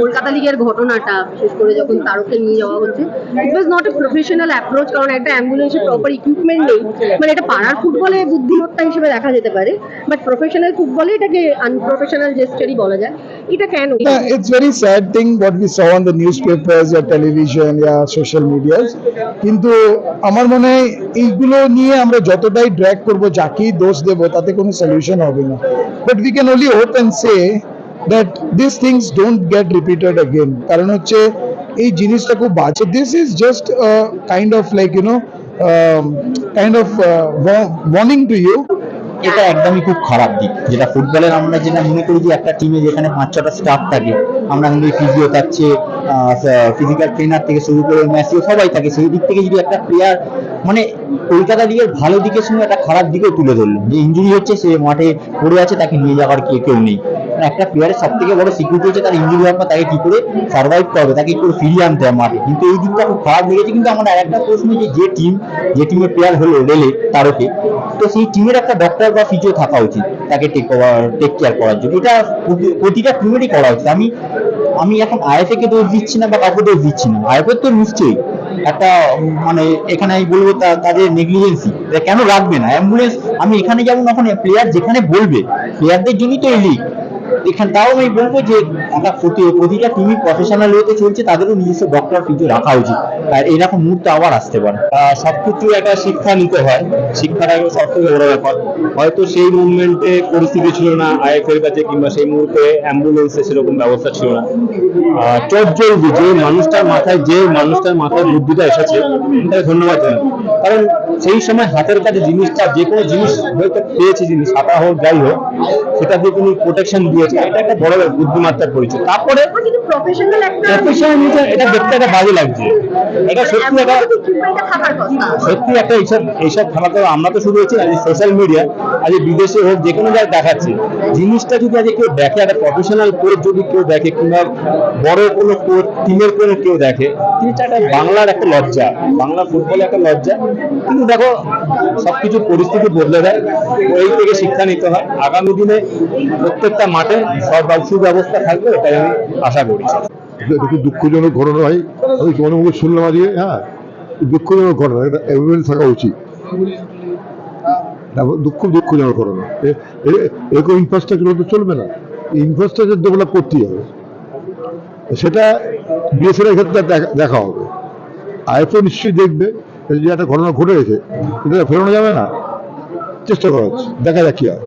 কলকাতা লিগের ঘটনাটা বিশেষ করে যখন তারকে নিয়ে যাওয়া হচ্ছে it was not a professional approach কারণ একটা অ্যাম্বুলেন্সের প্রপার ইকুইপমেন্ট নেই। মানে এটা পাড়ার ফুটবলে বুদ্ধিমত্তা হিসেবে দেখা যেতে পারে বাট প্রফেশনাল ফুটবলে এটাকে আনপ্রফেশনাল জেস্টারই বলা যায়। এটা কেন? Yeah, it's very sad thing what we saw on the newspapers or television yeah social medias. কিন্তু আমার মনে হয় এইগুলো নিয়ে আমরা যতটাই ড্র্যাগ করব যাকেই দোষ দেব তাতে কোনো সলিউশন হবে না। But we can only hope and say that this things don't get repeated again কারণ হচ্ছে এই জিনিসটা খুব বাজে this is just kind of like you know kind of warning to you এটা একদমই খুব খারাপ দিক। যেটা ফুটবলের আমরা যেটা মনে করি যে একটা টিমে যেখানে পাঁচ ছটা স্টাফ থাকে, আমরা করি ফিজিও থাকছে ফিজিক্যাল ট্রেনার থেকে শুরু করে ম্যাসিও সবাই থাকে, সেই দিক থেকে যদি একটা প্লেয়ার মানে কলকাতা লিগের ভালো দিকের সঙ্গে একটা খারাপ দিকেও তুলে ধরলো। যে ইঞ্জুরি হচ্ছে, সে মাঠে পড়ে আছে, তাকে নিয়ে যাওয়ার কেউ কেউ নেই। একটা প্লেয়ারের সব থেকে বড় সিকিউরিটি হচ্ছে তার ইঞ্জুরি হওয়ার তাকে কি করে সার্ভাইভ করবে, তাকে কি করে ফিরিয়ে আনতে হবে মাঠে। কিন্তু এই দিকটা খুব খারাপ লেগেছে, কিন্তু আমার আরেকটা প্রশ্ন যে যে টিম যে টিমের প্লেয়ার হলো রেলে, তারকে, তো সেই টিমের একটা ডক্টর বা ফিজিও থাকা উচিত, তাকে টেক টেক কেয়ার করার জন্য। এটা প্রতিটা টিমেরই করা উচিত। আমি আমি এখন আইএফএ কে দোষ দিচ্ছি না বা কাউকে দোষ দিচ্ছি না। আইএফএ তো নিশ্চয়ই একটা মানে এখানে আমি বলব তাদের নেগলিজেন্সি কেন রাখবে না? অ্যাম্বুলেন্স আমি এখানে যেমন ওখানে প্লেয়ার যেখানে বলবে প্লেয়ারদের জন্যই তো এই লিগ এখানে তাও আমি বলব যে একটা প্রতি- প্রতিটা টিমই প্রফেশনাল ওয়েতে চলছে তাদেরও নিজস্ব ডক্টর ফিজো রাখা উচিত। আর এরকম মুহূর্তে আবার আসতে পারে। আহ, সবকিছু একটা শিক্ষা নিতে হয়। শিক্ষাটা সব থেকে বড় ব্যাপার। হয়তো সেই মুভমেন্টে পরিস্থিতি ছিল না আইএফ এর কাছে কিংবা সেই মুহূর্তে অ্যাম্বুলেন্সে সেরকম ব্যবস্থা ছিল না। চট জলদি যে মানুষটার মাথায় যে মানুষটার মাথায় বুদ্ধিটা এসেছে তাকে ধন্যবাদ জানাই। কারণ সেই সময় হাতের কাছে জিনিসটা যে কোনো জিনিস হয়তো পেয়েছে জিনিস হাতা হোক যাই হোক সেটা দিয়ে তিনি প্রোটেকশন দিয়েছে এটা একটা বড় বুদ্ধিমত্তার পরিচয়। তারপরে প্রফেশনাল এটা দেখতে একটা বাজে লাগছে। এটা সত্যি একটা সত্যি একটা এইসব এইসব খেলা তো আমরা তো শুরু হয়েছি আজ সোশ্যাল মিডিয়া আজ বিদেশে হোক যে কোনো জায়গায় দেখাচ্ছে। জিনিসটা যদি আজ কেউ দেখে একটা প্রফেশনাল কোচ যদি কেউ দেখে কিংবা বড় কোনো টিমের কোনো কেউ দেখে জিনিসটা একটা বাংলার একটা লজ্জা বাংলা ফুটবলে একটা লজ্জা। কিন্তু দেখো সবকিছু পরিস্থিতি বদলে দেয়। ওই থেকে শিক্ষা নিতে হয়। আগামী দিনে প্রত্যেকটা মাঠে থাকবে, এটাই আমি আশা করি। খুব দুঃখজনক ঘটনা, ভাই, আমি তোমার মুখে শুনলাম আজকে হ্যাঁ? দুঃখজনক ঘটনা, এটা অ্যাম্বুলেন্স থাকা উচিত। দুঃখ, দুঃখজনক ঘটনা। এরকম ইনফ্রাস্ট্রাকচার তো চলবে না। ইনফ্রাস্ট্রাকচার ডেভেলপ করতেই হবে। সেটা বিএসএর ক্ষেত্রে দেখা হবে। আইএফও নিশ্চয়ই দেখবে, যে একটা ঘটনা ঘটে গেছে এটা ফেরানো যাবে না। চেষ্টা করা হচ্ছে, দেখা যাক কি হয়।